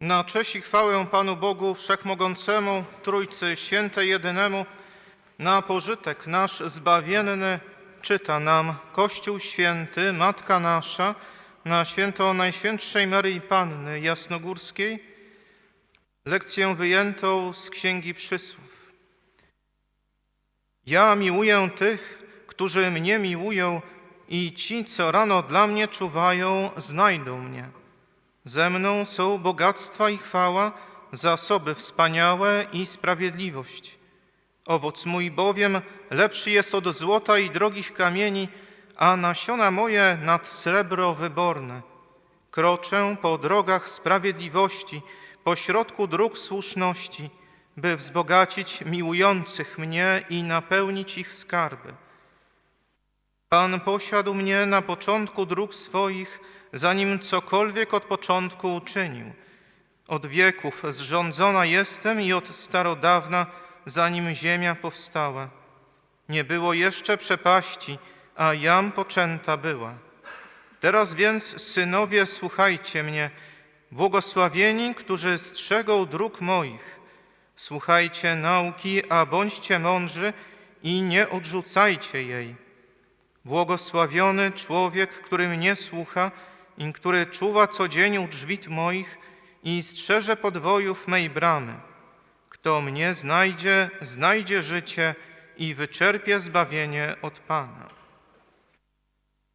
Na cześć i chwałę Panu Bogu Wszechmogącemu, Trójcy Świętej Jedynemu, na pożytek nasz zbawienny czyta nam Kościół Święty, Matka Nasza, na święto Najświętszej Maryi Panny Jasnogórskiej, lekcję wyjętą z Księgi Przysłów. Ja miłuję tych, którzy mnie miłują i ci, co rano dla mnie czuwają, znajdą mnie. Ze mną są bogactwa i chwała, zasoby wspaniałe i sprawiedliwość. Owoc mój bowiem lepszy jest od złota i drogich kamieni, a nasiona moje nad srebro wyborne. Kroczę po drogach sprawiedliwości, po środku dróg słuszności, by wzbogacić miłujących mnie i napełnić ich skarby. Pan posiadł mnie na początku dróg swoich, zanim cokolwiek od początku uczynił. Od wieków zrządzona jestem i od starodawna, zanim ziemia powstała. Nie było jeszcze przepaści, a jam poczęta była. Teraz więc, synowie, słuchajcie mnie, błogosławieni, którzy strzegą dróg moich. Słuchajcie nauki, a bądźcie mądrzy i nie odrzucajcie jej. Błogosławiony człowiek, który mnie słucha i który czuwa co dzień u drzwi moich i strzeże podwojów mej bramy. Kto mnie znajdzie, znajdzie życie i wyczerpie zbawienie od Pana.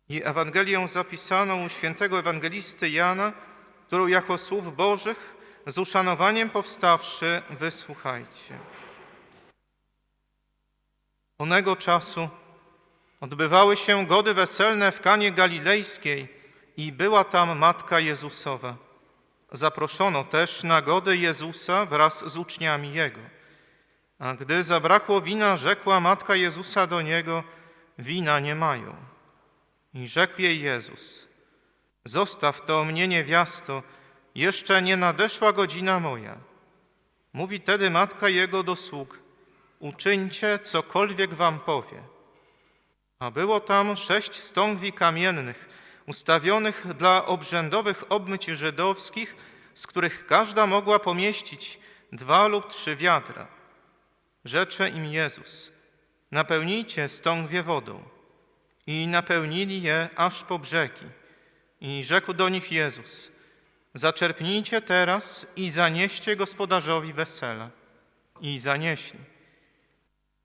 I Ewangelię zapisaną u świętego ewangelisty Jana, którą jako słów Bożych z uszanowaniem powstawszy wysłuchajcie. Onego czasu odbywały się gody weselne w Kanie Galilejskiej i była tam matka Jezusowa. Zaproszono też na gody Jezusa wraz z uczniami Jego. A gdy zabrakło wina, rzekła matka Jezusa do Niego, wina nie mają. I rzekł jej Jezus, zostaw to mnie niewiasto, jeszcze nie nadeszła godzina moja. Mówi tedy matka Jego do sług, uczyńcie cokolwiek wam powie. A było tam sześć stągwi kamiennych, ustawionych dla obrzędowych obmyć żydowskich, z których każda mogła pomieścić dwa lub trzy wiadra. Rzecze im Jezus, napełnijcie stągwie wodą. I napełnili je aż po brzegi. I rzekł do nich Jezus, zaczerpnijcie teraz i zanieście gospodarzowi wesela. I zanieśli.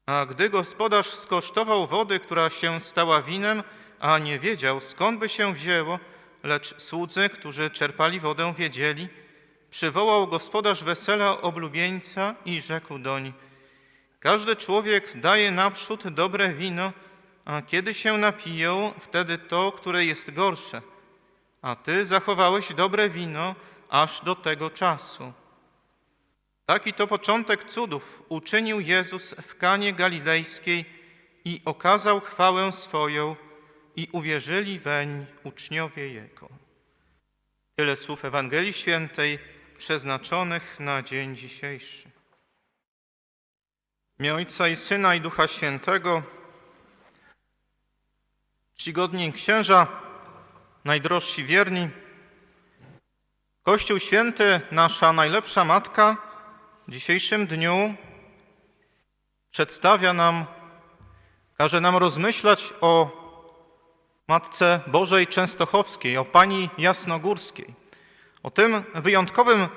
A gdy gospodarz skosztował wody, która się stała winem, a nie wiedział, skąd by się wzięło, lecz słudzy, którzy czerpali wodę, wiedzieli, przywołał gospodarz wesela oblubieńca i rzekł doń, każdy człowiek daje naprzód dobre wino, a kiedy się napiją, wtedy to, które jest gorsze. A ty zachowałeś dobre wino aż do tego czasu. Taki to początek cudów uczynił Jezus w Kanie Galilejskiej i okazał chwałę swoją i uwierzyli weń uczniowie Jego. Tyle słów Ewangelii Świętej przeznaczonych na dzień dzisiejszy. Imię Ojca i Syna i Ducha Świętego, czcigodni księża, najdrożsi wierni, Kościół Święty, nasza najlepsza Matka, w dzisiejszym dniu przedstawia nam, każe nam rozmyślać o Matce Bożej Częstochowskiej, o Pani Jasnogórskiej, o tym wyjątkowym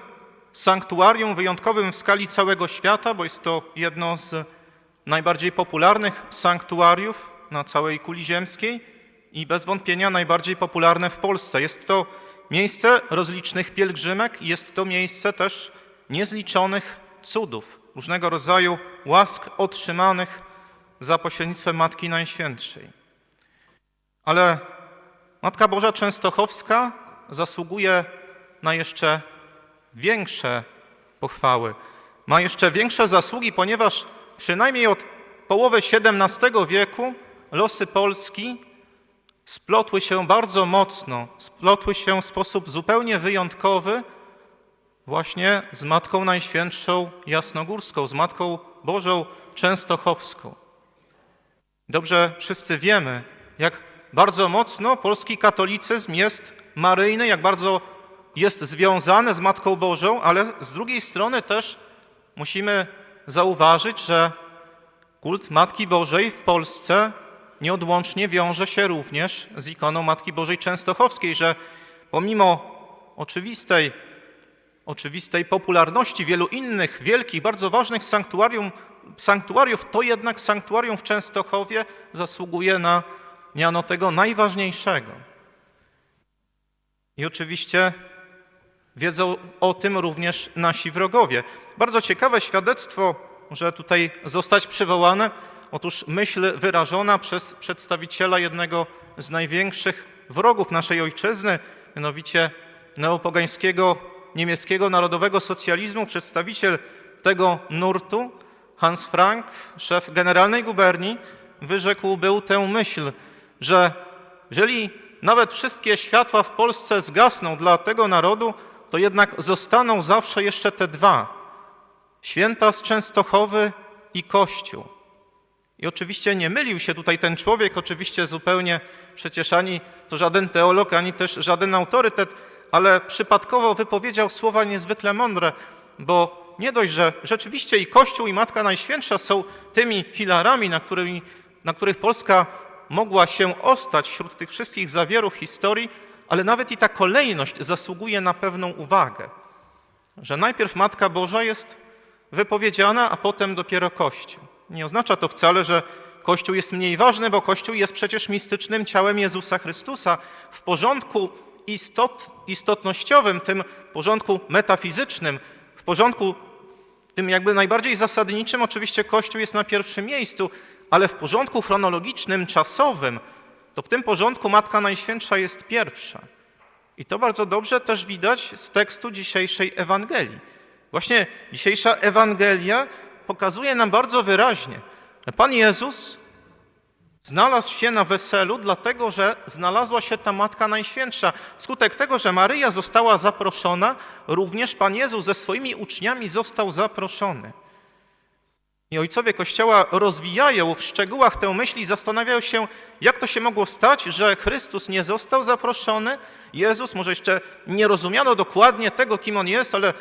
sanktuarium, wyjątkowym w skali całego świata, bo jest to jedno z najbardziej popularnych sanktuariów na całej kuli ziemskiej i bez wątpienia najbardziej popularne w Polsce. Jest to miejsce rozlicznych pielgrzymek i jest to miejsce też niezliczonych cudów, różnego rodzaju łask otrzymanych za pośrednictwem Matki Najświętszej. Ale Matka Boża Częstochowska zasługuje na jeszcze większe pochwały. Ma jeszcze większe zasługi, ponieważ przynajmniej od połowy XVII wieku losy Polski splotły się bardzo mocno, splotły się w sposób zupełnie wyjątkowy właśnie z Matką Najświętszą Jasnogórską, z Matką Bożą Częstochowską. Dobrze wszyscy wiemy, jak bardzo mocno polski katolicyzm jest maryjny, jak bardzo jest związane z Matką Bożą, ale z drugiej strony też musimy zauważyć, że kult Matki Bożej w Polsce nieodłącznie wiąże się również z ikoną Matki Bożej Częstochowskiej, że pomimo oczywistej, oczywistej popularności wielu innych wielkich, bardzo ważnych sanktuarium, sanktuariów, to jednak sanktuarium w Częstochowie zasługuje na miano tego najważniejszego. I oczywiście wiedzą o tym również nasi wrogowie. Bardzo ciekawe świadectwo może tutaj zostać przywołane. Otóż myśl wyrażona przez przedstawiciela jednego z największych wrogów naszej ojczyzny, mianowicie neopogańskiego niemieckiego narodowego socjalizmu, przedstawiciel tego nurtu, Hans Frank, szef generalnej guberni, wyrzekł był tę myśl, że jeżeli nawet wszystkie światła w Polsce zgasną dla tego narodu, to jednak zostaną zawsze jeszcze te dwa: święta z Częstochowy i Kościół. I oczywiście nie mylił się tutaj ten człowiek, oczywiście zupełnie przecież ani to żaden teolog, ani też żaden autorytet, ale przypadkowo wypowiedział słowa niezwykle mądre, bo nie dość, że rzeczywiście i Kościół, i Matka Najświętsza są tymi filarami, na, którymi, na których Polska mogła się ostać wśród tych wszystkich zawieruch historii, ale nawet i ta kolejność zasługuje na pewną uwagę, że najpierw Matka Boża jest wypowiedziana, a potem dopiero Kościół. Nie oznacza to wcale, że Kościół jest mniej ważny, bo Kościół jest przecież mistycznym ciałem Jezusa Chrystusa. W porządku istot, istotnościowym, tym porządku metafizycznym, w porządku tym jakby najbardziej zasadniczym oczywiście Kościół jest na pierwszym miejscu, ale w porządku chronologicznym, czasowym, to w tym porządku Matka Najświętsza jest pierwsza. I to bardzo dobrze też widać z tekstu dzisiejszej Ewangelii. Właśnie dzisiejsza Ewangelia pokazuje nam bardzo wyraźnie, że Pan Jezus znalazł się na weselu, dlatego że znalazła się ta Matka Najświętsza. Wskutek tego, że Maryja została zaproszona, również Pan Jezus ze swoimi uczniami został zaproszony. I ojcowie Kościoła rozwijają w szczegółach tę myśl i zastanawiają się, jak to się mogło stać, że Chrystus nie został zaproszony. Jezus, może jeszcze nie rozumiano dokładnie tego, kim On jest, ale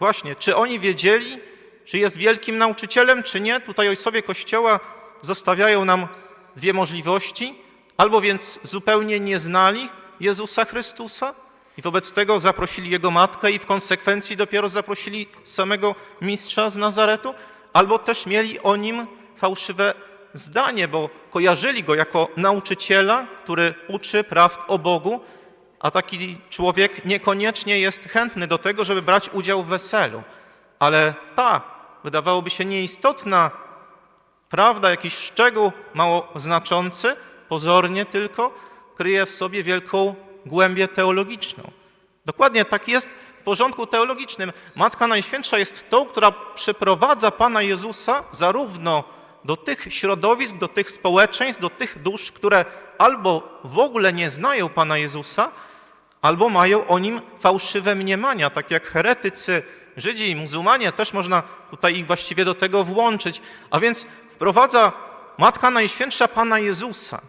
właśnie, czy oni wiedzieli, czy jest wielkim nauczycielem, czy nie? Tutaj ojcowie Kościoła zostawiają nam dwie możliwości. Albo więc zupełnie nie znali Jezusa Chrystusa i wobec tego zaprosili Jego matkę i w konsekwencji dopiero zaprosili samego mistrza z Nazaretu, albo też mieli o nim fałszywe zdanie, bo kojarzyli go jako nauczyciela, który uczy prawd o Bogu, a taki człowiek niekoniecznie jest chętny do tego, żeby brać udział w weselu. Ale ta, wydawałoby się nieistotna prawda, jakiś szczegół mało znaczący, pozornie tylko, kryje w sobie wielką głębię teologiczną. Dokładnie tak jest porządku teologicznym. Matka Najświętsza jest tą, która przyprowadza Pana Jezusa zarówno do tych środowisk, do tych społeczeństw, do tych dusz, które albo w ogóle nie znają Pana Jezusa, albo mają o nim fałszywe mniemania, tak jak heretycy, Żydzi i muzułmanie, też można tutaj ich właściwie do tego włączyć. A więc wprowadza Matka Najświętsza Pana Jezusa,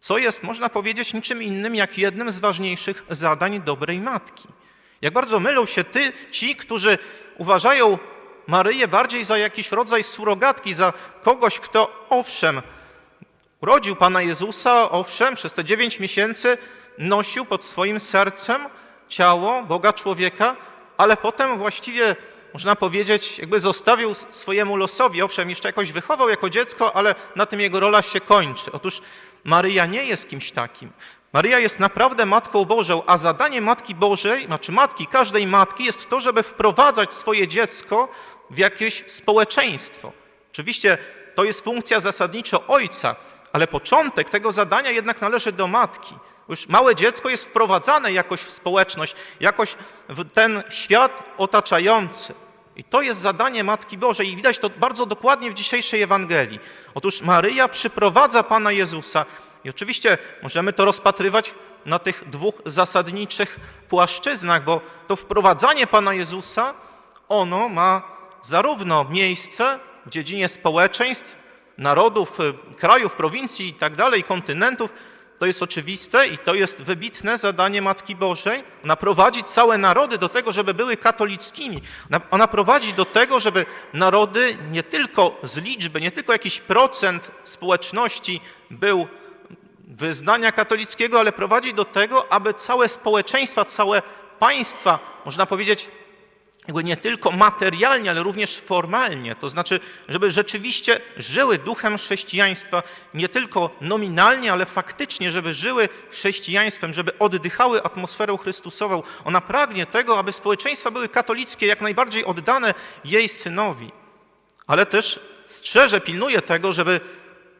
co jest, można powiedzieć, niczym innym jak jednym z ważniejszych zadań dobrej matki. Jak bardzo mylą się ty, ci, którzy uważają Maryję bardziej za jakiś rodzaj surogatki, za kogoś, kto owszem, urodził Pana Jezusa, owszem, przez te dziewięć miesięcy nosił pod swoim sercem ciało Boga człowieka, ale potem właściwie można powiedzieć, jakby zostawił swojemu losowi. Owszem, jeszcze jakoś wychował jako dziecko, ale na tym jego rola się kończy. Otóż Maryja nie jest kimś takim. Maryja jest naprawdę Matką Bożą, a zadanie Matki Bożej, znaczy matki, każdej matki jest to, żeby wprowadzać swoje dziecko w jakieś społeczeństwo. Oczywiście to jest funkcja zasadniczo ojca, ale początek tego zadania jednak należy do matki. Już małe dziecko jest wprowadzane jakoś w społeczność, jakoś w ten świat otaczający. I to jest zadanie Matki Bożej i widać to bardzo dokładnie w dzisiejszej Ewangelii. Otóż Maryja przyprowadza Pana Jezusa i oczywiście możemy to rozpatrywać na tych dwóch zasadniczych płaszczyznach, bo to wprowadzanie Pana Jezusa, ono ma zarówno miejsce w dziedzinie społeczeństw, narodów, krajów, prowincji i tak kontynentów, to jest oczywiste i to jest wybitne zadanie Matki Bożej. Ona prowadzi całe narody do tego, żeby były katolickimi. Ona prowadzi do tego, żeby narody nie tylko z liczby, nie tylko jakiś procent społeczności był wyznania katolickiego, ale prowadzi do tego, aby całe społeczeństwa, całe państwa, można powiedzieć, jakby nie tylko materialnie, ale również formalnie, to znaczy, żeby rzeczywiście żyły duchem chrześcijaństwa, nie tylko nominalnie, ale faktycznie, żeby żyły chrześcijaństwem, żeby oddychały atmosferą Chrystusową. Ona pragnie tego, aby społeczeństwa były katolickie, jak najbardziej oddane jej synowi, ale też strzeże, pilnuje tego, żeby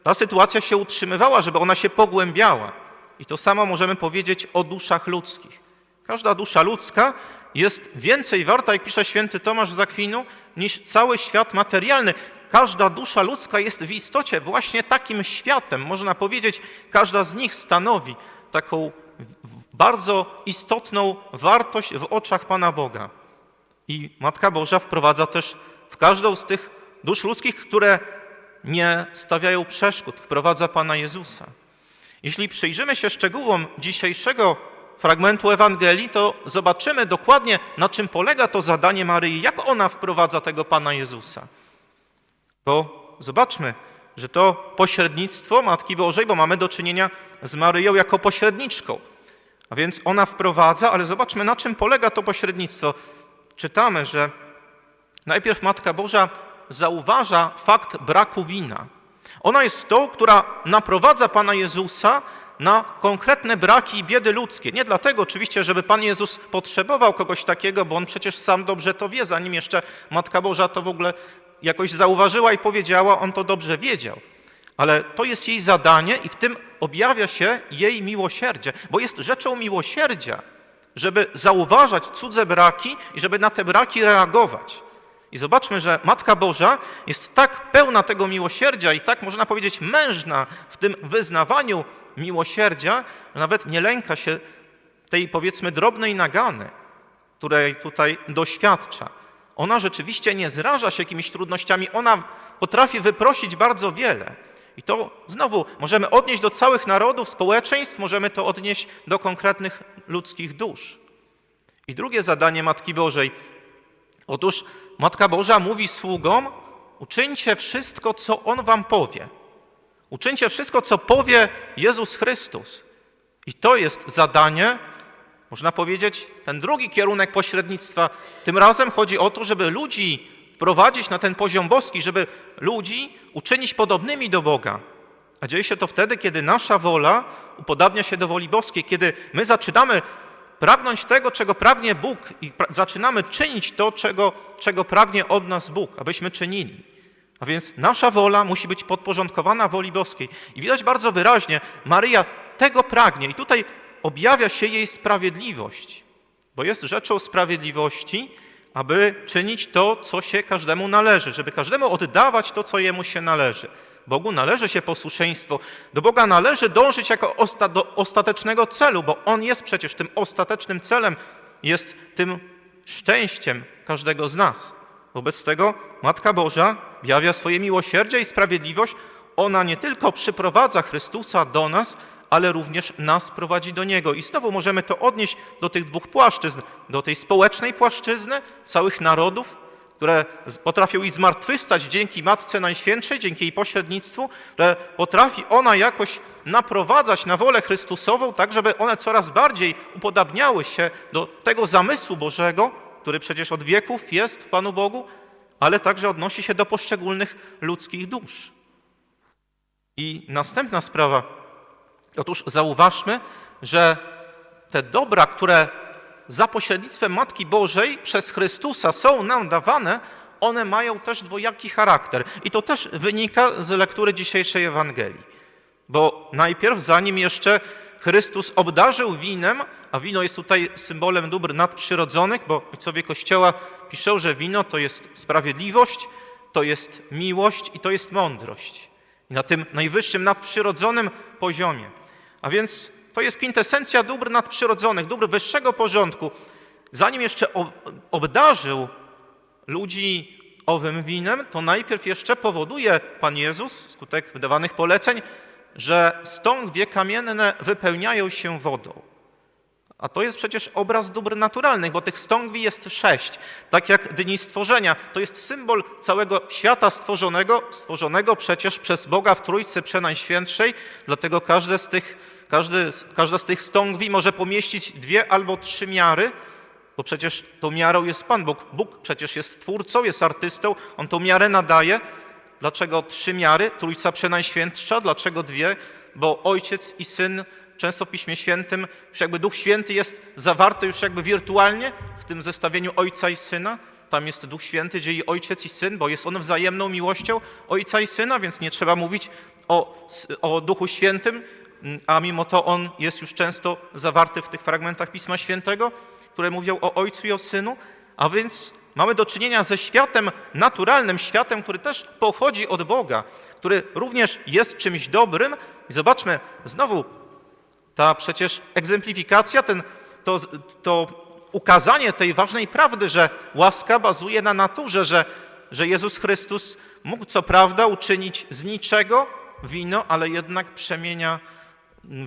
ta sytuacja się utrzymywała, żeby ona się pogłębiała. I to samo możemy powiedzieć o duszach ludzkich. Każda dusza ludzka jest więcej warta, jak pisze święty Tomasz z Akwinu, niż cały świat materialny. Każda dusza ludzka jest w istocie właśnie takim światem. Można powiedzieć, każda z nich stanowi taką bardzo istotną wartość w oczach Pana Boga. I Matka Boża wprowadza też w każdą z tych dusz ludzkich, które nie stawiają przeszkód, wprowadza Pana Jezusa. Jeśli przyjrzymy się szczegółom dzisiejszego fragmentu Ewangelii, to zobaczymy dokładnie, na czym polega to zadanie Maryi, jak ona wprowadza tego Pana Jezusa. Bo zobaczmy, że to pośrednictwo Matki Bożej, bo mamy do czynienia z Maryją jako pośredniczką. A więc ona wprowadza, ale zobaczmy, na czym polega to pośrednictwo. Czytamy, że najpierw Matka Boża zauważa fakt braku wina. Ona jest tą, która naprowadza Pana Jezusa na konkretne braki i biedy ludzkie. Nie dlatego oczywiście, żeby Pan Jezus potrzebował kogoś takiego, bo On przecież sam dobrze to wie, zanim jeszcze Matka Boża to w ogóle jakoś zauważyła i powiedziała, On to dobrze wiedział. Ale to jest jej zadanie i w tym objawia się jej miłosierdzie, bo jest rzeczą miłosierdzia, żeby zauważać cudze braki i żeby na te braki reagować. I zobaczmy, że Matka Boża jest tak pełna tego miłosierdzia i tak, można powiedzieć, mężna w tym wyznawaniu miłosierdzia, że nawet nie lęka się tej, powiedzmy, drobnej nagany, której tutaj doświadcza. Ona rzeczywiście nie zraża się jakimiś trudnościami, ona potrafi wyprosić bardzo wiele. I to znowu możemy odnieść do całych narodów, społeczeństw, możemy to odnieść do konkretnych ludzkich dusz. I drugie zadanie Matki Bożej. Otóż Matka Boża mówi sługom: uczyńcie wszystko, co On wam powie. Uczyńcie wszystko, co powie Jezus Chrystus. I to jest zadanie, można powiedzieć, ten drugi kierunek pośrednictwa. Tym razem chodzi o to, żeby ludzi wprowadzić na ten poziom boski, żeby ludzi uczynić podobnymi do Boga. A dzieje się to wtedy, kiedy nasza wola upodabnia się do woli boskiej, kiedy my zaczynamy pragnąć tego, czego pragnie Bóg i zaczynamy czynić to, czego, czego pragnie od nas Bóg, abyśmy czynili. A więc nasza wola musi być podporządkowana woli boskiej. I widać bardzo wyraźnie, Maryja tego pragnie. I tutaj objawia się jej sprawiedliwość, bo jest rzeczą sprawiedliwości, aby czynić to, co się każdemu należy, żeby każdemu oddawać to, co jemu się należy. Bogu należy się posłuszeństwo. Do Boga należy dążyć jako osta do ostatecznego celu, bo On jest przecież tym ostatecznym celem, jest tym szczęściem każdego z nas. Wobec tego Matka Boża objawia swoje miłosierdzie i sprawiedliwość. Ona nie tylko przyprowadza Chrystusa do nas, ale również nas prowadzi do Niego. I znowu możemy to odnieść do tych dwóch płaszczyzn, do tej społecznej płaszczyzny całych narodów, które potrafią i zmartwychwstać dzięki Matce Najświętszej, dzięki jej pośrednictwu, że potrafi ona jakoś naprowadzać na wolę Chrystusową, tak żeby one coraz bardziej upodabniały się do tego zamysłu Bożego, który przecież od wieków jest w Panu Bogu, ale także odnosi się do poszczególnych ludzkich dusz. I następna sprawa. Otóż zauważmy, że te dobra, które za pośrednictwem Matki Bożej przez Chrystusa są nam dawane, one mają też dwojaki charakter. I to też wynika z lektury dzisiejszej Ewangelii. Bo najpierw, zanim jeszcze Chrystus obdarzył winem, a wino jest tutaj symbolem dóbr nadprzyrodzonych, bo ojcowie Kościoła piszą, że wino to jest sprawiedliwość, to jest miłość i to jest mądrość. I na tym najwyższym nadprzyrodzonym poziomie. A więc to jest kwintesencja dóbr nadprzyrodzonych, dóbr wyższego porządku. Zanim jeszcze obdarzył ludzi owym winem, to najpierw jeszcze powoduje Pan Jezus, skutek wydawanych poleceń, że stągwie kamienne wypełniają się wodą. A to jest przecież obraz dóbr naturalnych, bo tych stągwi jest sześć, tak jak dni stworzenia. To jest symbol całego świata stworzonego, stworzonego przecież przez Boga w Trójcy Przenajświętszej, dlatego każde z tych, każdy, każda z tych stągwi może pomieścić dwie albo trzy miary, bo przecież tą miarą jest Pan Bóg. Bóg przecież jest twórcą, jest artystą, On tą miarę nadaje. Dlaczego trzy miary? Trójca Przenajświętsza. Dlaczego dwie? Bo Ojciec i Syn często w Piśmie Świętym, już jakby Duch Święty jest zawarty już jakby wirtualnie w tym zestawieniu Ojca i Syna. Tam jest Duch Święty, dzieje Ojciec i Syn, bo jest on wzajemną miłością Ojca i Syna, więc nie trzeba mówić o, o Duchu Świętym, a mimo to on jest już często zawarty w tych fragmentach Pisma Świętego, które mówią o Ojcu i o Synu, a więc mamy do czynienia ze światem naturalnym, światem, który też pochodzi od Boga, który również jest czymś dobrym. I zobaczmy, znowu ta przecież egzemplifikacja, ten, to, to ukazanie tej ważnej prawdy, że łaska bazuje na naturze, że, że Jezus Chrystus mógł co prawda uczynić z niczego wino, ale jednak przemienia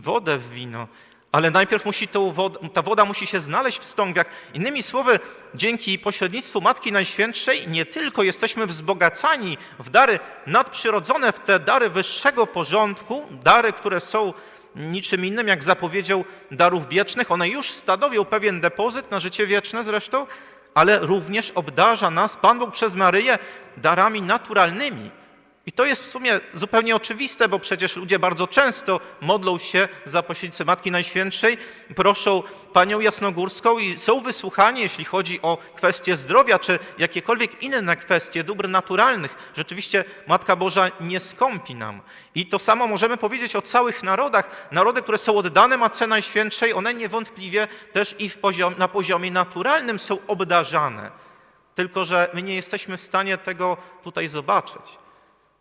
wodę w wino. Ale najpierw musi wodę, ta woda musi się znaleźć w stągwiach. Innymi słowy, dzięki pośrednictwu Matki Najświętszej nie tylko jesteśmy wzbogacani w dary nadprzyrodzone, w te dary wyższego porządku, dary, które są niczym innym jak zapowiedzią darów wiecznych. One już stanowią pewien depozyt na życie wieczne zresztą, ale również obdarza nas Pan Bóg przez Maryję darami naturalnymi. I to jest w sumie zupełnie oczywiste, bo przecież ludzie bardzo często modlą się za pośrednictwem Matki Najświętszej, proszą Panią Jasnogórską i są wysłuchani, jeśli chodzi o kwestie zdrowia czy jakiekolwiek inne kwestie dóbr naturalnych. Rzeczywiście Matka Boża nie skąpi nam. I to samo możemy powiedzieć o całych narodach. Narody, które są oddane Matce Najświętszej, one niewątpliwie też i poziom, na poziomie naturalnym są obdarzane. Tylko, że my nie jesteśmy w stanie tego tutaj zobaczyć.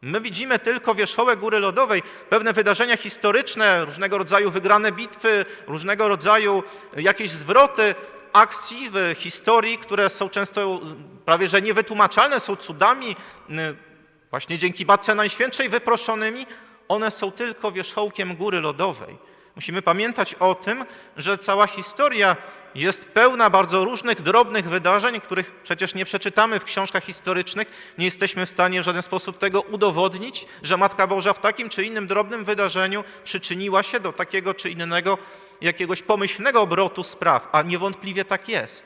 My widzimy tylko wierzchołek góry lodowej, pewne wydarzenia historyczne, różnego rodzaju wygrane bitwy, różnego rodzaju jakieś zwroty akcji w historii, które są często prawie że niewytłumaczalne, są cudami, właśnie dzięki Matce Najświętszej wyproszonymi. One są tylko wierzchołkiem góry lodowej. Musimy pamiętać o tym, że cała historia jest pełna bardzo różnych drobnych wydarzeń, których przecież nie przeczytamy w książkach historycznych. Nie jesteśmy w stanie w żaden sposób tego udowodnić, że Matka Boża w takim czy innym drobnym wydarzeniu przyczyniła się do takiego czy innego jakiegoś pomyślnego obrotu spraw, a niewątpliwie tak jest.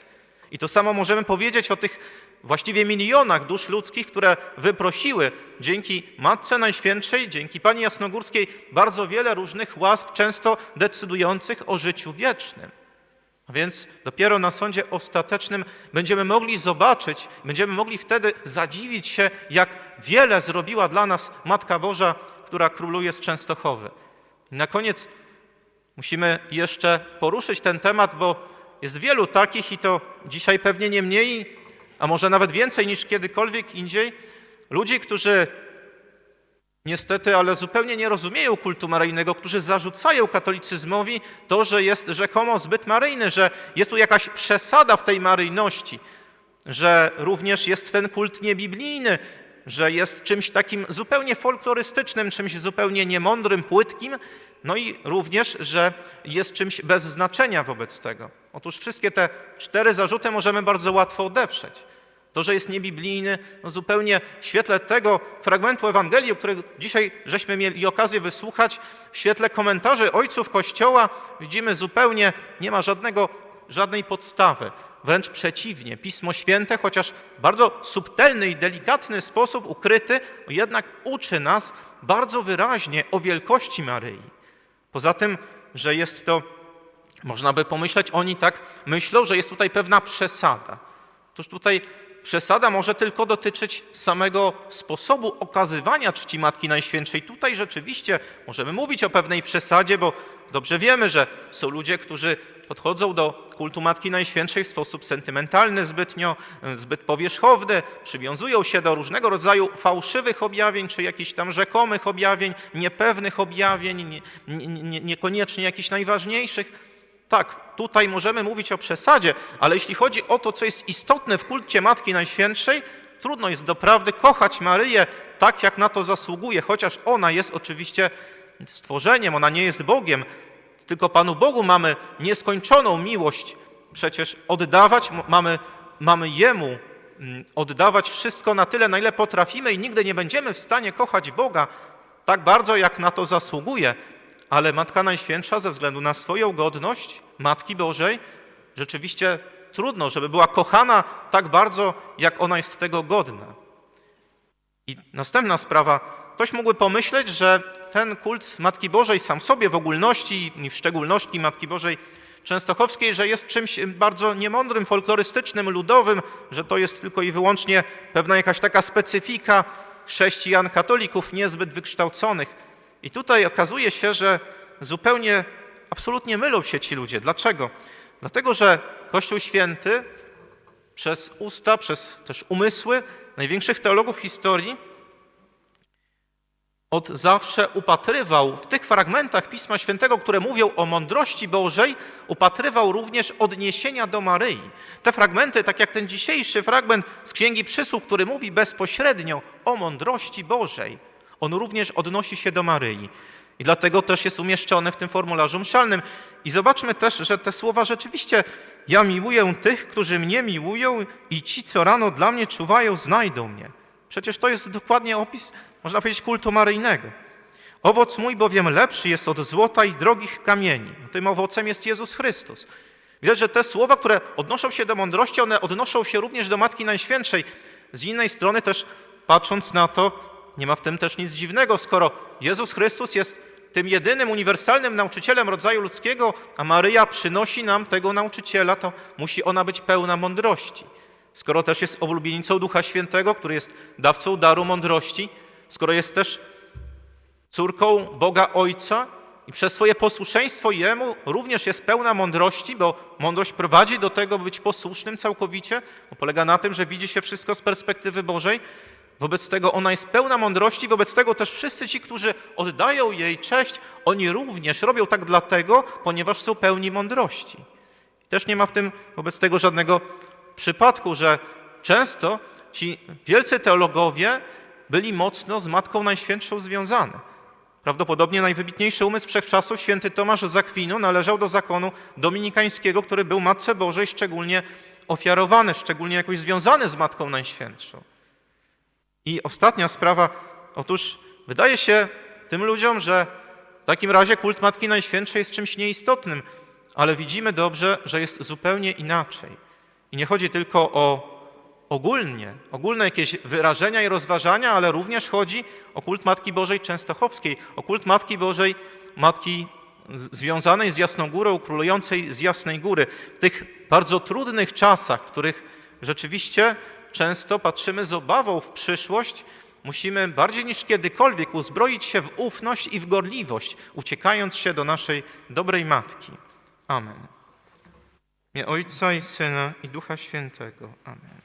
I to samo możemy powiedzieć o tych właściwie milionach dusz ludzkich, które wyprosiły dzięki Matce Najświętszej, dzięki Pani Jasnogórskiej bardzo wiele różnych łask, często decydujących o życiu wiecznym. A więc dopiero na sądzie ostatecznym będziemy mogli zobaczyć, będziemy mogli wtedy zadziwić się, jak wiele zrobiła dla nas Matka Boża, która króluje z Częstochowy. I na koniec musimy jeszcze poruszyć ten temat, bo jest wielu takich i to dzisiaj pewnie nie mniej a może nawet więcej niż kiedykolwiek indziej, ludzi, którzy niestety, ale zupełnie nie rozumieją kultu maryjnego, którzy zarzucają katolicyzmowi to, że jest rzekomo zbyt maryjny, że jest tu jakaś przesada w tej maryjności, że również jest ten kult niebiblijny, że jest czymś takim zupełnie folklorystycznym, czymś zupełnie niemądrym, płytkim, no i również, że jest czymś bez znaczenia wobec tego. Otóż wszystkie te cztery zarzuty możemy bardzo łatwo odeprzeć. To, że jest niebiblijny, no zupełnie w świetle tego fragmentu Ewangelii, o którym dzisiaj żeśmy mieli okazję wysłuchać, w świetle komentarzy ojców Kościoła, widzimy zupełnie nie ma żadnego, żadnej podstawy. Wręcz przeciwnie, Pismo Święte, chociaż bardzo subtelny i delikatny sposób ukryty, jednak uczy nas bardzo wyraźnie o wielkości Maryi. Poza tym, że jest to, można by pomyśleć, oni tak myślą, że jest tutaj pewna przesada. Otóż tutaj przesada może tylko dotyczyć samego sposobu okazywania czci Matki Najświętszej. Tutaj rzeczywiście możemy mówić o pewnej przesadzie, bo dobrze wiemy, że są ludzie, którzy podchodzą do kultu Matki Najświętszej w sposób sentymentalny zbytnio, zbyt powierzchowny, przywiązują się do różnego rodzaju fałszywych objawień, czy jakichś tam rzekomych objawień, niepewnych objawień, nie, nie, niekoniecznie jakichś najważniejszych. Tak, tutaj możemy mówić o przesadzie, ale jeśli chodzi o to, co jest istotne w kulcie Matki Najświętszej, trudno jest doprawdy kochać Maryję tak, jak na to zasługuje, chociaż ona jest oczywiście stworzeniem, ona nie jest Bogiem, tylko Panu Bogu mamy nieskończoną miłość przecież oddawać, mamy, mamy Jemu mm, oddawać wszystko na tyle, na ile potrafimy i nigdy nie będziemy w stanie kochać Boga tak bardzo, jak na to zasługuje. Ale Matka Najświętsza ze względu na swoją godność Matki Bożej rzeczywiście trudno, żeby była kochana tak bardzo, jak ona jest tego godna. I następna sprawa. Ktoś mógłby pomyśleć, że ten kult Matki Bożej sam sobie w ogólności i w szczególności Matki Bożej Częstochowskiej, że jest czymś bardzo niemądrym, folklorystycznym, ludowym, że to jest tylko i wyłącznie pewna jakaś taka specyfika chrześcijan, katolików niezbyt wykształconych. I tutaj okazuje się, że zupełnie, absolutnie mylą się ci ludzie. Dlaczego? Dlatego, że Kościół Święty przez usta, przez też umysły największych teologów historii od zawsze upatrywał w tych fragmentach Pisma Świętego, które mówią o mądrości Bożej, upatrywał również odniesienia do Maryi. Te fragmenty, tak jak ten dzisiejszy fragment z Księgi Przysług, który mówi bezpośrednio o mądrości Bożej, on również odnosi się do Maryi. I dlatego też jest umieszczony w tym formularzu mszalnym. I zobaczmy też, że te słowa rzeczywiście ja miłuję tych, którzy mnie miłują i ci, co rano dla mnie czuwają, znajdą mnie. Przecież to jest dokładnie opis, można powiedzieć, kultu maryjnego. Owoc mój bowiem lepszy jest od złota i drogich kamieni. Tym owocem jest Jezus Chrystus. Widać, że te słowa, które odnoszą się do mądrości, one odnoszą się również do Matki Najświętszej. Z innej strony też, patrząc na to, nie ma w tym też nic dziwnego, skoro Jezus Chrystus jest tym jedynym uniwersalnym nauczycielem rodzaju ludzkiego, a Maryja przynosi nam tego nauczyciela, to musi ona być pełna mądrości. Skoro też jest oblubienicą Ducha Świętego, który jest dawcą daru mądrości, skoro jest też córką Boga Ojca i przez swoje posłuszeństwo Jemu również jest pełna mądrości, bo mądrość prowadzi do tego, by być posłusznym całkowicie, bo polega na tym, że widzi się wszystko z perspektywy Bożej. Wobec tego ona jest pełna mądrości, wobec tego też wszyscy ci, którzy oddają jej cześć, oni również robią tak dlatego, ponieważ są pełni mądrości. Też nie ma w tym wobec tego żadnego przypadku, że często ci wielcy teologowie byli mocno z Matką Najświętszą związani. Prawdopodobnie najwybitniejszy umysł wszechczasów, święty Tomasz z Akwinu, należał do zakonu dominikańskiego, który był Matce Bożej szczególnie ofiarowany, szczególnie jakoś związany z Matką Najświętszą. I ostatnia sprawa, otóż wydaje się tym ludziom, że w takim razie kult Matki Najświętszej jest czymś nieistotnym, ale widzimy dobrze, że jest zupełnie inaczej. I nie chodzi tylko o ogólnie, ogólne jakieś wyrażenia i rozważania, ale również chodzi o kult Matki Bożej Częstochowskiej, o kult Matki Bożej, Matki związanej z Jasną Górą, królującej z Jasnej Góry. W tych bardzo trudnych czasach, w których rzeczywiście często patrzymy z obawą w przyszłość, musimy bardziej niż kiedykolwiek uzbroić się w ufność i w gorliwość, uciekając się do naszej dobrej Matki. Amen. Imię Ojca i Syna i Ducha Świętego. Amen.